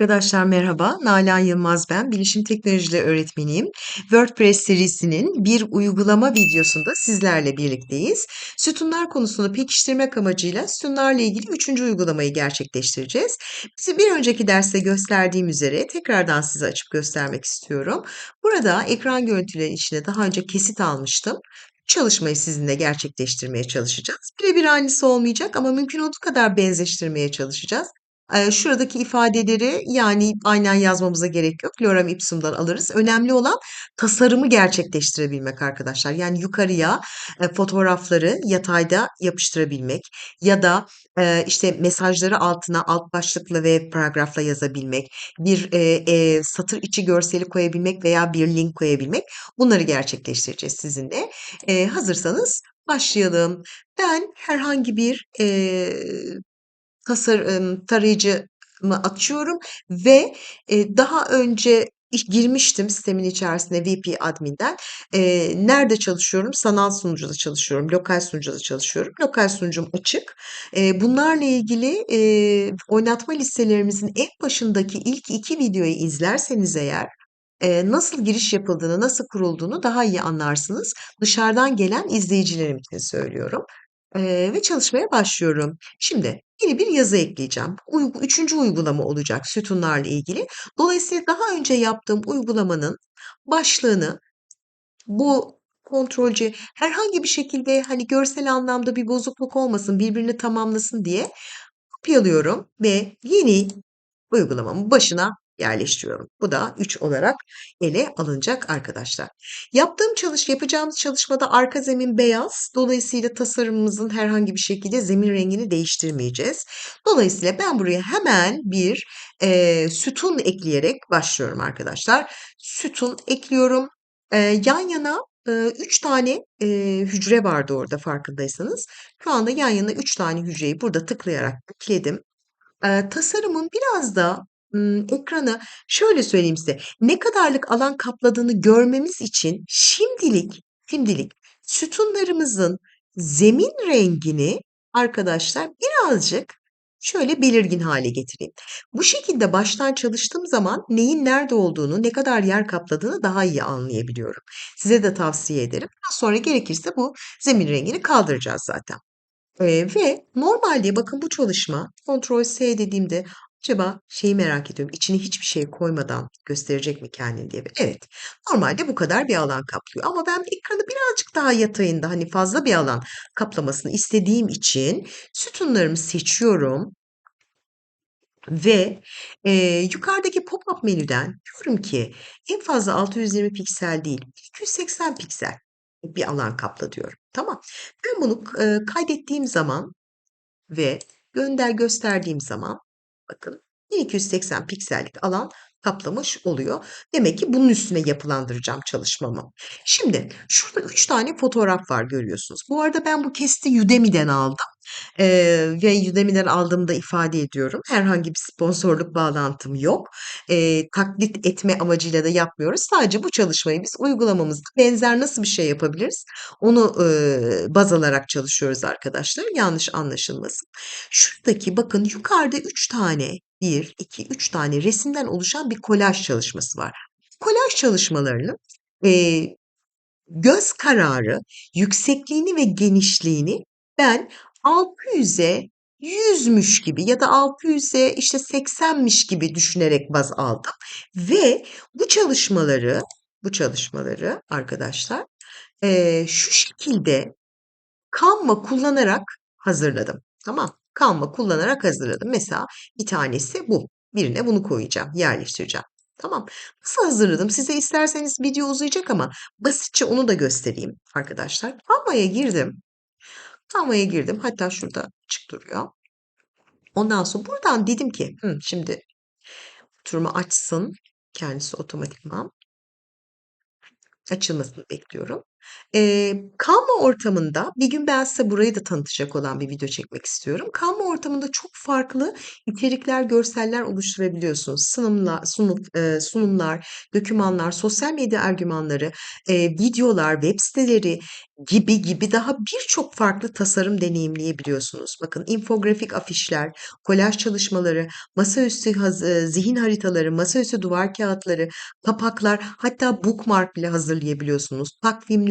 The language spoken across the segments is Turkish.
Arkadaşlar merhaba, Nalan Yılmaz ben, bilişim teknolojileri öğretmeniyim. WordPress serisinin bir uygulama videosunda sizlerle birlikteyiz. Sütunlar konusunu pekiştirmek amacıyla sütunlarla ilgili üçüncü uygulamayı gerçekleştireceğiz. Bizi bir önceki derste gösterdiğim üzere tekrardan size açıp göstermek istiyorum. Burada ekran görüntüleri içine daha önce kesit almıştım. Çalışmayı sizinle gerçekleştirmeye çalışacağız. Birebir aynısı olmayacak ama mümkün olduğu kadar benzeştirmeye çalışacağız. Şuradaki ifadeleri, yani, aynen yazmamıza gerek yok. Lorem ipsum'dan alırız. Önemli olan tasarımı gerçekleştirebilmek arkadaşlar. Yani yukarıya, fotoğrafları yatayda yapıştırabilmek ya da, işte, mesajları altına alt başlıkla ve paragrafla yazabilmek, bir, satır içi görseli koyabilmek veya bir link koyabilmek. Bunları gerçekleştireceğiz sizinle. Hazırsanız başlayalım. Ben herhangi bir, eee, tasar tarayıcımı açıyorum ve, eee, daha önce iş girmiştim sistemin içerisine VP Admin'den. Eee, nerede çalışıyorum? Sanal sunucuda çalışıyorum, lokal sunucuda çalışıyorum. Lokal sunucum açık. Eee, bunlarla ilgili, oynatma listelerimizin en başındaki ilk 2 videoyu izlerseniz eğer, nasıl giriş yapıldığını, nasıl kurulduğunu daha iyi anlarsınız. Dışarıdan gelen izleyicilerim için söylüyorum, ve çalışmaya başlıyorum. Şimdi yeni bir yazı ekleyeceğim. Uygu 3'üncü uygulama olacak sütunlarla ilgili. Dolayısıyla daha önce yaptığım uygulamanın başlığını bu Ctrl C herhangi bir şekilde, hani, görsel anlamda bir bozukluk olmasın, birbirini tamamlasın diye kopyalıyorum ve yeni uygulamamın başına yerleştiriyorum. Bu da 3 olarak ele alınacak arkadaşlar. Yaptığım çalış yapacağımız çalışmada arka zemin beyaz. Dolayısıyla tasarımımızın herhangi bir şekilde zemin rengini değiştirmeyeceğiz. Dolayısıyla ben buraya hemen bir, eee, sütun ekleyerek başlıyorum arkadaşlar. Sütun ekliyorum. Eee, yan yana, ııı, 3 tane, eee, hücre vardı orada farkındaysanız. Şu anda yan yana 3 tane hücreyi burada tıklayarak ekledim. Eee, tasarımın biraz da, ımm, ekranı şöyle söyleyeyim size, ne kadarlık alan kapladığını görmemiz için şimdilik, şimdilik sütunlarımızın zemin rengini arkadaşlar birazcık şöyle belirgin hâle getireyim. Bu şekilde baştan çalıştığım zaman neyin nerede olduğunu, ne kadar yer kapladığını daha iyi anlayabiliyorum. Size de tavsiye ederim. Daha sonra gerekirse bu zemin rengini kaldıracağız zaten. Eee, ve normalde bakın bu çalışma Ctrl S dediğimde acaba şeyi merak ediyorum, içine hiçbir şey koymadan gösterecek mi kendini diye. Evet, normalde bu kadar bir alan kaplıyor ama ben ekranı birazcık daha yatayında, hani, fazla bir alan kaplamasını istediğim için sütunlarımı seçiyorum ve, eee, yukarıdaki pop-up menüden diyorum ki en fazla 620 piksel değil, 280 piksel bir alan kapla diyorum. Tamam. Ben bunu eee, kaydettiğim zaman ve gönder gösterdiğim zaman bakın 1280 piksellik alan kaplamış oluyor. Demek ki bunun üstüne yapılandıracağım çalışmamı. Şimdi şurada 3 tane fotoğraf var görüyorsunuz. Bu arada ben bu kesiti Udemy'den aldım, eee, ve Udemy'den aldığımı da ifade ediyorum. Herhangi bir sponsorluk bağlantım yok. Eee, taklit etme amacıyla da yapmıyoruz. Sadece bu çalışmayı biz uygulamamızda benzer nasıl bir şey yapabiliriz onu, ııı, baz alarak çalışıyoruz arkadaşlar. Yanlış anlaşılmasın. Şuradaki bakın yukarıda 3 tane 1, 2, 3 tane resimden oluşan bir kolaj çalışması var. Kolaj çalışmalarını, eee, göz kararı yüksekliğini ve genişliğini ben 600'e 100'müş gibi ya da 600'e, işte, 80'miş gibi düşünerek baz aldım ve bu çalışmaları, bu çalışmaları arkadaşlar, eee, şu şekilde Canva kullanarak hazırladım. Tamam. Canva kullanarak hazırladım. Mesela bir tanesi bu. Birine bunu koyacağım, yerleştireceğim. Tamam. Nasıl hazırladım? Size isterseniz video uzayacak ama basitçe onu da göstereyim arkadaşlar. Canva'ya girdim. Canva'ya girdim. Hatta şurada açık duruyor. Ondan sonra buradan dedim ki, hımm, şimdi oturumu açsın kendisi otomatikman. Açılmasını bekliyorum. Eee, Canva ortamında bir gün ben size burayı da tanıtacak olan bir video çekmek istiyorum. Canva ortamında çok farklı içerikler, görseller oluşturabiliyorsunuz. Sunumla, sunum, eee, sunumlar, dokümanlar, sosyal medya argümanları, eee, videolar, web siteleri gibi gibi daha birçok farklı tasarım deneyimleyebiliyorsunuz. Bakın infografik afişler, kolaj çalışmaları, masaüstü haz- zihin haritaları, masaüstü duvar kağıtları, kapaklar, hatta bookmark bile hazırlayabiliyorsunuz. Takvimler,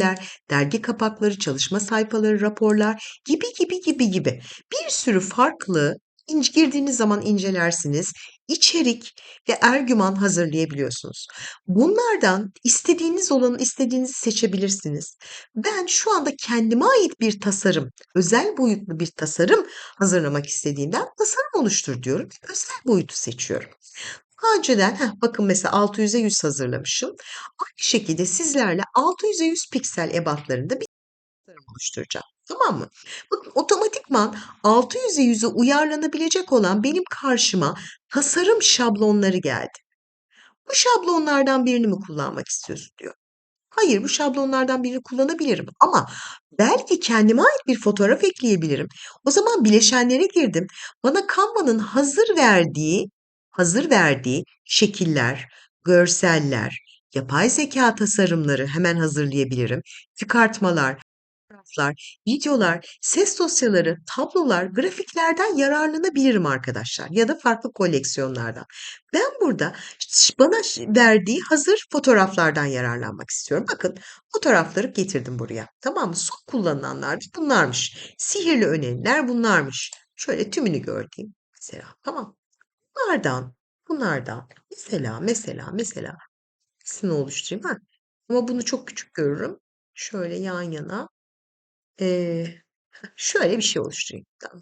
dergi kapakları, çalışma sayfaları, raporlar gibi gibi gibi gibi. Bir sürü farklı girdiğiniz zaman incelersiniz. içerik ve argüman hazırlayabiliyorsunuz. Bunlardan istediğiniz olanı istediğinizi seçebilirsiniz. Ben şu anda kendime ait bir tasarım, özel boyutlu bir tasarım hazırlamak istediğimden tasarım oluştur diyorum. Özel boyutu seçiyorum. Önceden heh, bakın mesela 600'e 100 hazırlamışım. Aynı şekilde sizlerle 600'e 100 piksel ebatlarında bir tasarım oluşturacağım. Tamam mı? Bakın otomatikman 600'e 100'e uyarlanabilecek olan benim karşıma tasarım şablonları geldi. Bu şablonlardan birini mi kullanmak istiyorsun diyor. Hayır, bu şablonlardan birini kullanabilirim ama belki kendime ait bir fotoğraf ekleyebilirim. O zaman bileşenlere girdim. Bana Canva'nın hazır verdiği, hazır verdiği şekiller, görseller, yapay zeka tasarımları hemen hazırlayabilirim. Çıkartmalar, fotoğraflar, videolar, ses dosyaları, tablolar, grafiklerden yararlanabilirim arkadaşlar ya da farklı koleksiyonlardan. Ben burada bana verdiği hazır fotoğraflardan yararlanmak istiyorum. Bakın fotoğrafları getirdim buraya. Tamam mı? Son kullanılanlar bunlarmış. Sihirli öneriler bunlarmış. Şöyle tümünü gördüğüm mesela. Tamam. Bunlardan, bunlardan mesela, mesela, mesela hepsini oluşturayım. Ha. Ama bunu çok küçük görürüm. Şöyle yan yana. Eee, şöyle bir şey oluşturayım. Tamam.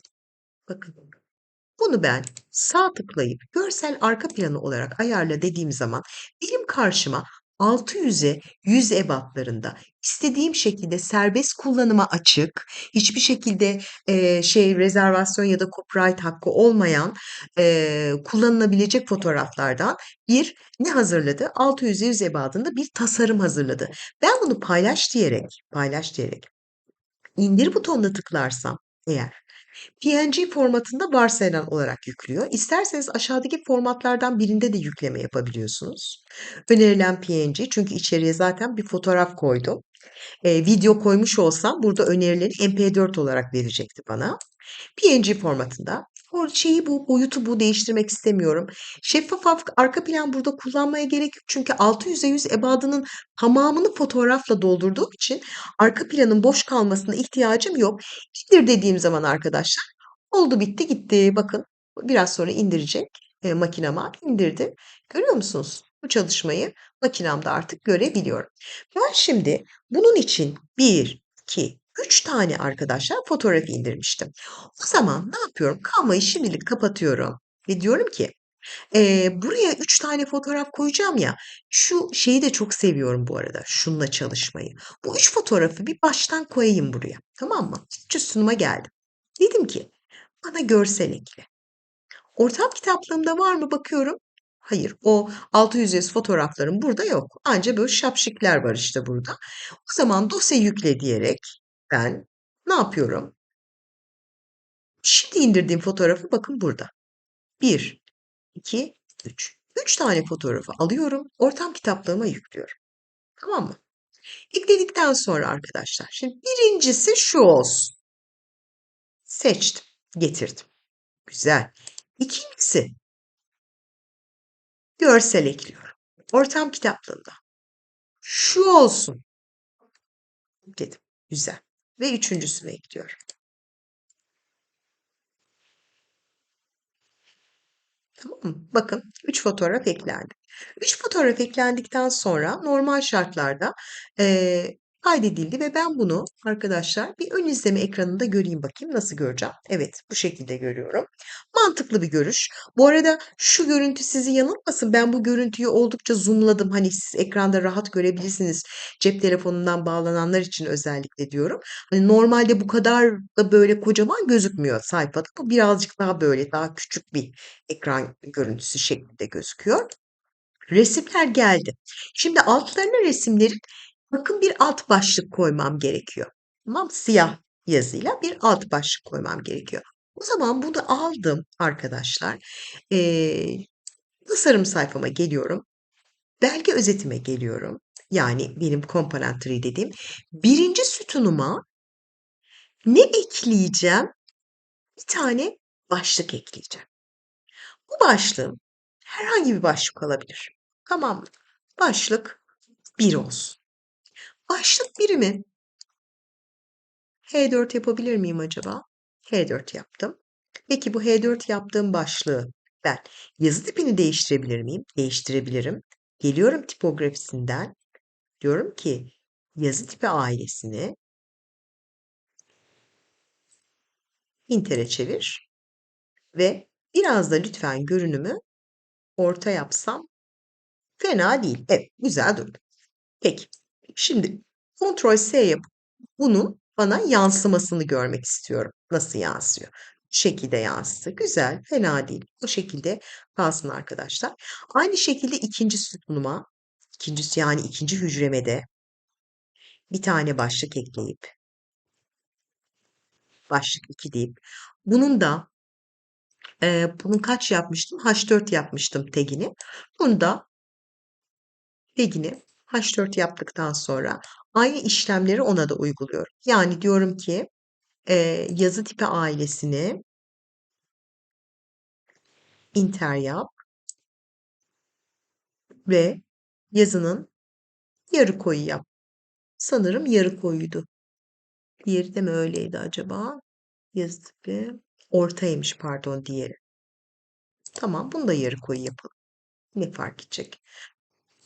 Bakın. Bunu ben sağ tıklayıp görsel arka planı olarak ayarla dediğim zaman benim karşıma 600'e 100 ebatlarında istediğim şekilde serbest kullanıma açık, hiçbir şekilde eee, şey rezervasyon ya da copyright hakkı olmayan eee, kullanılabilecek fotoğraflardan bir ne hazırladı? 600'e 100 ebadında bir tasarım hazırladı. Ben bunu paylaş diyerek, paylaş diyerek indir butonuna tıklarsam eğer PNG formatında varsayılan olarak yüklüyor. İsterseniz aşağıdaki formatlardan birinde de yükleme yapabiliyorsunuz. Önerilen PNG çünkü içeriye zaten bir fotoğraf koydum. Ee, video koymuş olsam burada önerileri MP4 olarak verecekti bana. PNG formatında. O şeyi bu, boyutu bu değiştirmek istemiyorum. Şeffaf af- arka plan burada kullanmaya gerek yok. Çünkü 600'e 100 ebadının tamamını fotoğrafla doldurduğum için arka planın boş kalmasına ihtiyacım yok. İndir dediğim zaman arkadaşlar oldu bitti gitti. Bakın biraz sonra indirecek e, makinama indirdi. Görüyor musunuz? Bu çalışmayı makinamda artık görebiliyorum. Ben şimdi bunun için 1, 2, 3 tane arkadaşlar fotoğraf indirmiştim. O zaman ne yapıyorum? Canva'yı şimdilik kapatıyorum ve diyorum ki eee, buraya 3 tane fotoğraf koyacağım ya. Şu şeyi de çok seviyorum bu arada. Şunla çalışmayı. Bu 3 fotoğrafı bir baştan koyayım buraya. Tamam mı? Şu sunuma geldim. Dedim ki bana görsel ekle. Ortam kitaplığımda var mı bakıyorum. Hayır, o 600 yüz fotoğraflarım burada yok. Anca böyle şapşikler var işte burada. O zaman dosya yükle diyerek ben ne yapıyorum? Şimdi indirdiğim fotoğrafı bakın burada. 1, 2, 3. 3 tane fotoğrafı alıyorum, ortam kitaplığıma yüklüyorum. Tamam mı? Ekledikten sonra arkadaşlar, şimdi birincisi şu olsun. Seçtim, getirdim. Güzel. İkincisi görsel ekliyorum. Ortam kitaplığında. Şu olsun dedim. Güzel. Ve üçüncüsünü ekliyorum. Tamam mı? Bakın 3 fotoğraf eklendi. 3 fotoğraf eklendikten sonra normal şartlarda eee, kaydedildi ve ben bunu arkadaşlar bir ön izleme ekranında göreyim bakayım nasıl göreceğim. Evet bu şekilde görüyorum. Mantıklı bir görüş. Bu arada şu görüntü sizi yanıltmasın. Ben bu görüntüyü oldukça zoomladım. Hani siz ekranda rahat görebilirsiniz. Cep telefonundan bağlananlar için özellikle diyorum. Hani normalde bu kadar da böyle kocaman gözükmüyor sayfada. Bu birazcık daha böyle daha küçük bir ekran görüntüsü şeklinde gözüküyor. Resimler geldi. Şimdi altlarına resimlerin Bakın bir alt başlık koymam gerekiyor. Tamam Siyah yazıyla bir alt başlık koymam gerekiyor. O zaman bunu aldım arkadaşlar. Ee, tasarım sayfama geliyorum. Belge özetime geliyorum. Yani benim component tree dediğim. Birinci sütunuma ne ekleyeceğim? Bir tane başlık ekleyeceğim. Bu başlığım herhangi bir başlık olabilir. Tamam mı? Başlık 1 olsun. Başlık birimi H4 yapabilir miyim acaba? H4 yaptım. Peki bu H4 yaptığım başlığı ben yazı tipini değiştirebilir miyim? Değiştirebilirim. Geliyorum tipografisinden. Diyorum ki yazı tipi ailesini Inter'e çevir ve biraz da lütfen görünümü orta yapsam fena değil. Evet, güzel durdu. Peki, şimdi Ctrl S yapıp bunun bana yansımasını görmek istiyorum. Nasıl yansıyor? Bu şekilde yansıdı. Güzel, fena değil. Bu şekilde kalsın arkadaşlar. Aynı şekilde ikinci sütunuma, ikincisi yani ikinci hücreme de bir tane başlık ekleyip başlık 2 deyip bunun da e, bunun kaç yapmıştım? H4 yapmıştım tagini. Bunu da tagini H4 yaptıktan sonra aynı işlemleri ona da uyguluyorum. Yani diyorum ki e, yazı tipi ailesini inter yap ve yazının yarı koyu yap. Sanırım yarı koyuydu. Diğeri de mi öyleydi acaba? Yazı tipi ortaymış pardon diğeri. Tamam bunu da yarı koyu yapalım. Ne fark edecek?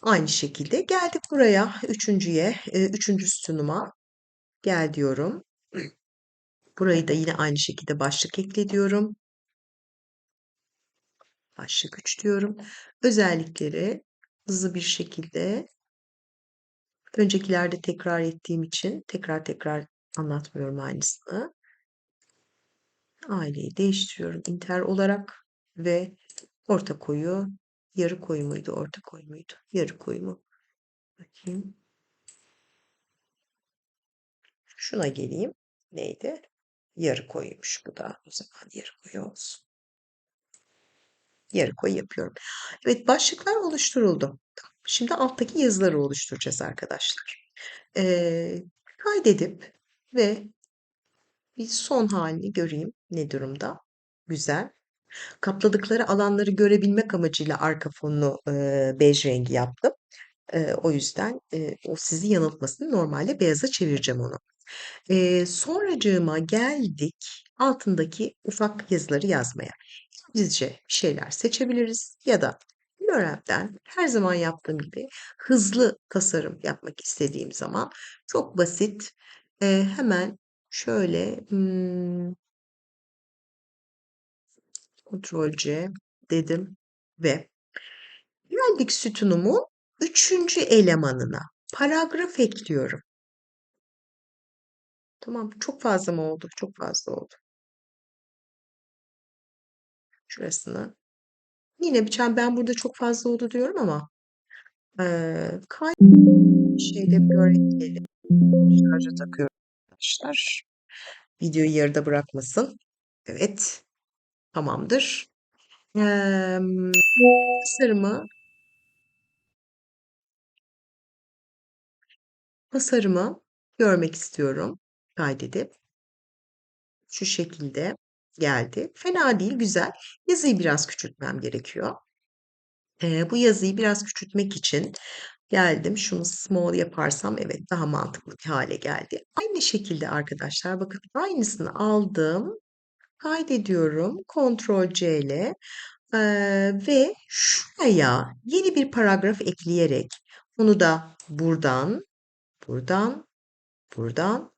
Aynı şekilde geldik buraya üçüncüye, e, üçüncü sütunuma gel diyorum. Burayı da yine aynı şekilde başlık ekle diyorum. Başlık 3 diyorum. Özellikleri hızlı bir şekilde öncekilerde tekrar ettiğim için tekrar tekrar anlatmıyorum aynısını. Aileyi değiştiriyorum inter olarak ve orta koyu yarı koyu muydu orta koyu muydu? Yarı koyu mu? Bakayım. Şuna geleyim. Neydi? Yarı koyuymuş bu da. O zaman yarı koyu olsun. Yarı koyu yapıyorum. Evet başlıklar oluşturuldu. Şimdi alttaki yazıları oluşturacağız arkadaşlar. Ee, kaydedip ve bir son halini göreyim. Ne durumda? Güzel kapladıkları alanları görebilmek amacıyla arka fonunu e, bej rengi yaptım. E, o yüzden e, o sizi yanıltmasın. Normalde beyaza çevireceğim onu. E, sonracığıma geldik altındaki ufak yazıları yazmaya. İngilizce şeyler seçebiliriz ya da Lorem'den her zaman yaptığım gibi hızlı tasarım yapmak istediğim zaman çok basit e, hemen şöyle hmm, Ctrl C dedim ve geldik sütunumun üçüncü elemanına paragraf ekliyorum. Tamam çok fazla mı oldu? Çok fazla oldu. Şurasını. Yine biçen ben burada çok fazla oldu diyorum ama ee, kay örnek verelim. Şarja takıyorum arkadaşlar. Videoyu yarıda bırakmasın. Evet. Tamamdır. Tasarımı tasarımı görmek istiyorum. Kaydedip şu şekilde geldi. Fena değil, güzel. Yazıyı biraz küçültmem gerekiyor. Ee, bu yazıyı biraz küçültmek için geldim. Şunu small yaparsam evet daha mantıklı bir hale geldi. Aynı şekilde arkadaşlar bakın aynısını aldım. Kaydediyorum. Ctrl C ile ee, ve şuraya yeni bir paragraf ekleyerek bunu da buradan, buradan, buradan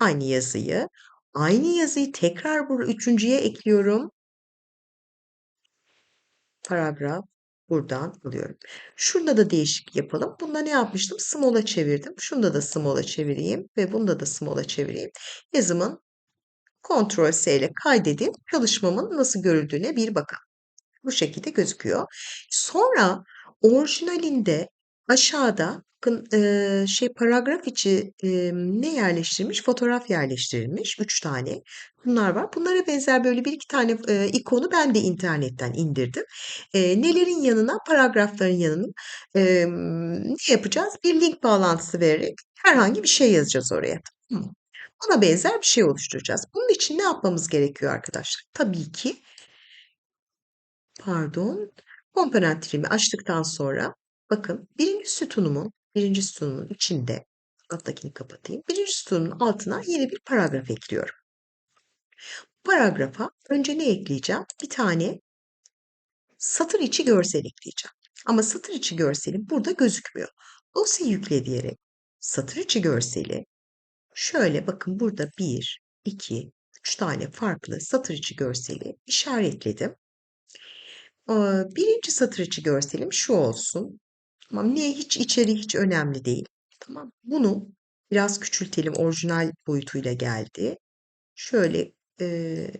aynı yazıyı aynı yazıyı tekrar bu üçüncüye ekliyorum. Paragraf buradan alıyorum. Şurada da değişik yapalım. Bunda ne yapmıştım? Small'a çevirdim. Şunda da small'a çevireyim ve bunda da small'a çevireyim. Yazımın Ctrl S ile kaydedip çalışmamın nasıl görüldüğüne bir bakalım. Bu şekilde gözüküyor. Sonra orijinalinde Aşağıda bakın, eee, şey paragraf içi, emm, ne yerleştirilmiş? Fotoğraf yerleştirilmiş. 3 tane. Bunlar var. Bunlara benzer böyle 1-2 tane, eee, ikonu ben de internetten indirdim. Eee, nelerin yanına? Paragrafların yanına, emm, ne yapacağız? Bir link bağlantısı vererek herhangi bir şey yazacağız oraya. Mı? Ona benzer bir şey oluşturacağız. Bunun için ne yapmamız gerekiyor arkadaşlar? Tabii ki Pardon. Komponent dilimi açtıktan sonra bakın 1. sütunumun 1. sütunumun içinde alttakini kapatayım. 1. sütunun altına yeni bir paragraf ekliyorum. Paragrafa önce ne ekleyeceğim? Bir tane satır içi görsel ekleyeceğim. Ama satır içi görselim burada gözükmüyor. Dosya yükle diyerek satır içi görseli şöyle bakın burada 1, 2, 3 tane farklı satır içi görseli işaretledim. 1. satır içi görselim şu olsun. Tamam, ne hiç içeriği hiç önemli değil. Tamam. Bunu biraz küçültelim. Orijinal boyutuyla geldi. Şöyle, eee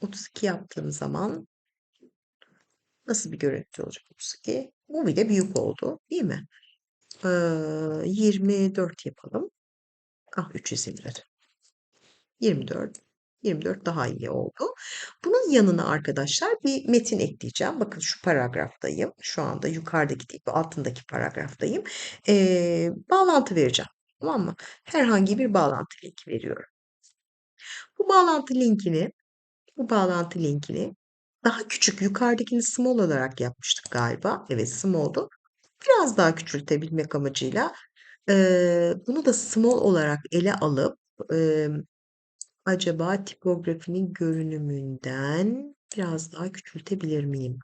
32 yaptığım zaman nasıl bir görüntü olacak 32? Bu bile büyük oldu, değil mi? Eee, 24 yapalım. Ah 3 isimleri. 24. 24 daha iyi oldu. Bunun yanına arkadaşlar bir metin ekleyeceğim. Bakın şu paragraftayım. Şu anda yukarıdaki değil, altındaki paragraftayım. Eee, bağlantı vereceğim. Tamam mı? Herhangi bir bağlantı linki veriyorum. Bu bağlantı linkini bu bağlantı linkini daha küçük yukarıdakini small olarak yapmıştık galiba. Evet small'du. Biraz daha küçültebilmek amacıyla eee, bunu da small olarak ele alıp emm, acaba tipografinin görünümünden biraz daha küçültebilir miyim?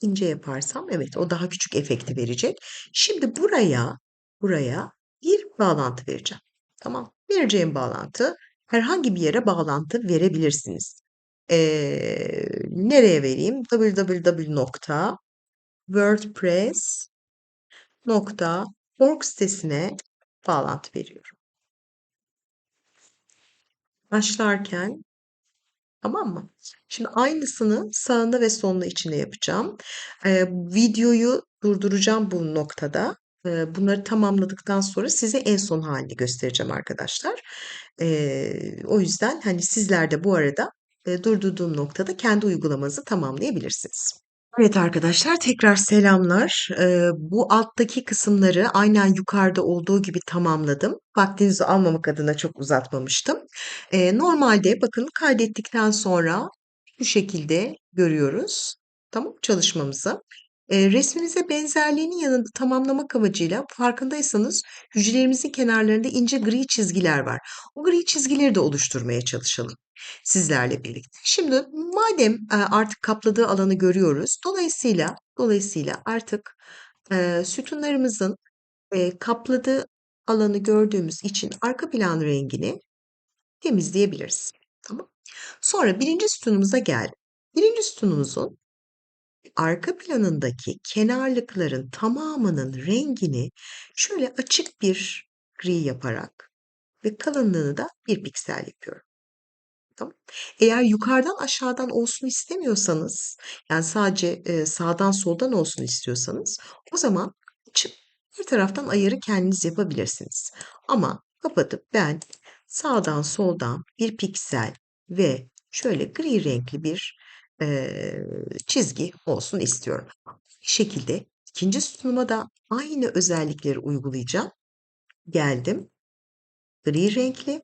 İnce yaparsam evet o daha küçük efekti verecek. Şimdi buraya buraya bir bağlantı vereceğim. Tamam. Vereceğim bağlantı herhangi bir yere bağlantı verebilirsiniz. Eee, nereye vereyim? www.wordpress.org sitesine bağlantı veriyorum. Başlarken Tamam mı? Şimdi aynısını sağında ve solunda içinde yapacağım. Eee, videoyu durduracağım bu noktada. Eee, bunları tamamladıktan sonra size en son halini göstereceğim arkadaşlar. Eee, o yüzden hani sizler de bu arada eee, durdurduğum noktada kendi uygulamanızı tamamlayabilirsiniz. Evet arkadaşlar tekrar selamlar. Eee, bu alttaki kısımları aynen yukarıda olduğu gibi tamamladım. Vaktinizi almamak adına çok uzatmamıştım. Eee, normalde bakın kaydettikten sonra bu şekilde görüyoruz. Tamam çalışmamızı. Resminize benzerliğinin yanında tamamlamak amacıyla farkındaysanız hücrelerimizin kenarlarında ince gri çizgiler var. O gri çizgileri de oluşturmaya çalışalım sizlerle birlikte. Şimdi madem artık kapladığı alanı görüyoruz, dolayısıyla dolayısıyla artık e, sütunlarımızın e, kapladığı alanı gördüğümüz için arka plan rengini temizleyebiliriz. Tamam. Sonra birinci sütunumuza geldik. Birinci sütunumuzun arka planındaki kenarlıkların tamamının rengini şöyle açık bir gri yaparak ve kalınlığını da bir piksel yapıyorum. Tamam. Eğer yukarıdan aşağıdan olsun istemiyorsanız, yani sadece eee, sağdan soldan olsun istiyorsanız, o zaman açıp bir taraftan ayarı kendiniz yapabilirsiniz. Ama kapatıp ben sağdan soldan bir piksel ve şöyle gri renkli bir eee, çizgi olsun istiyorum. Şekilde ikinci sütunuma da aynı özellikleri uygulayacağım. Geldim. Gri renkli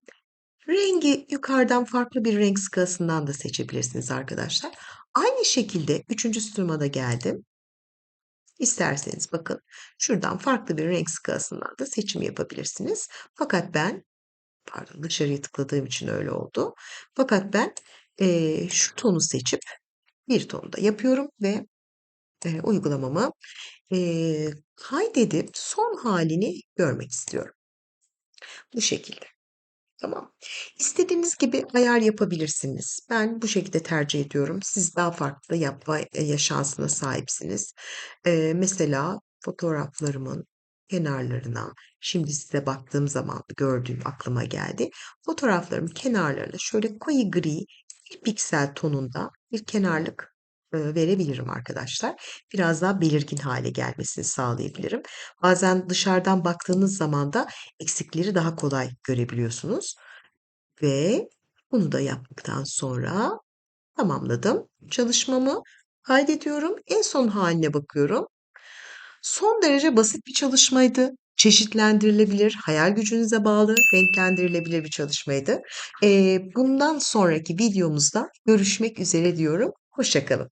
Rengi yukarıdan farklı bir renk skalasından da seçebilirsiniz arkadaşlar. Aynı şekilde üçüncü sütuma da geldim. İsterseniz bakın şuradan farklı bir renk skalasından da seçim yapabilirsiniz. Fakat ben pardon dışarıya tıkladığım için öyle oldu. Fakat ben e, şu tonu seçip bir tonu da yapıyorum ve e, uygulamamı e, kaydedip son halini görmek istiyorum. Bu şekilde. Tamam. İstediğiniz gibi ayar yapabilirsiniz. Ben bu şekilde tercih ediyorum. Siz daha farklı yapma e, şansına sahipsiniz. Eee, mesela fotoğraflarımın kenarlarına, şimdi size baktığım zaman gördüğüm aklıma geldi. Fotoğraflarımın kenarlarına şöyle koyu gri bir piksel tonunda bir kenarlık verebilirim arkadaşlar. Biraz daha belirgin hâle gelmesini sağlayabilirim. Bazen dışarıdan baktığınız zaman da eksikleri daha kolay görebiliyorsunuz ve bunu da yaptıktan sonra tamamladım çalışmamı. Kaydediyorum. En son hâline bakıyorum. Son derece basit bir çalışmaydı. Çeşitlendirilebilir, hayal gücünüze bağlı, renklendirilebilir bir çalışmaydı. Bundan sonraki videomuzda görüşmek üzere diyorum. Hoşça kalın.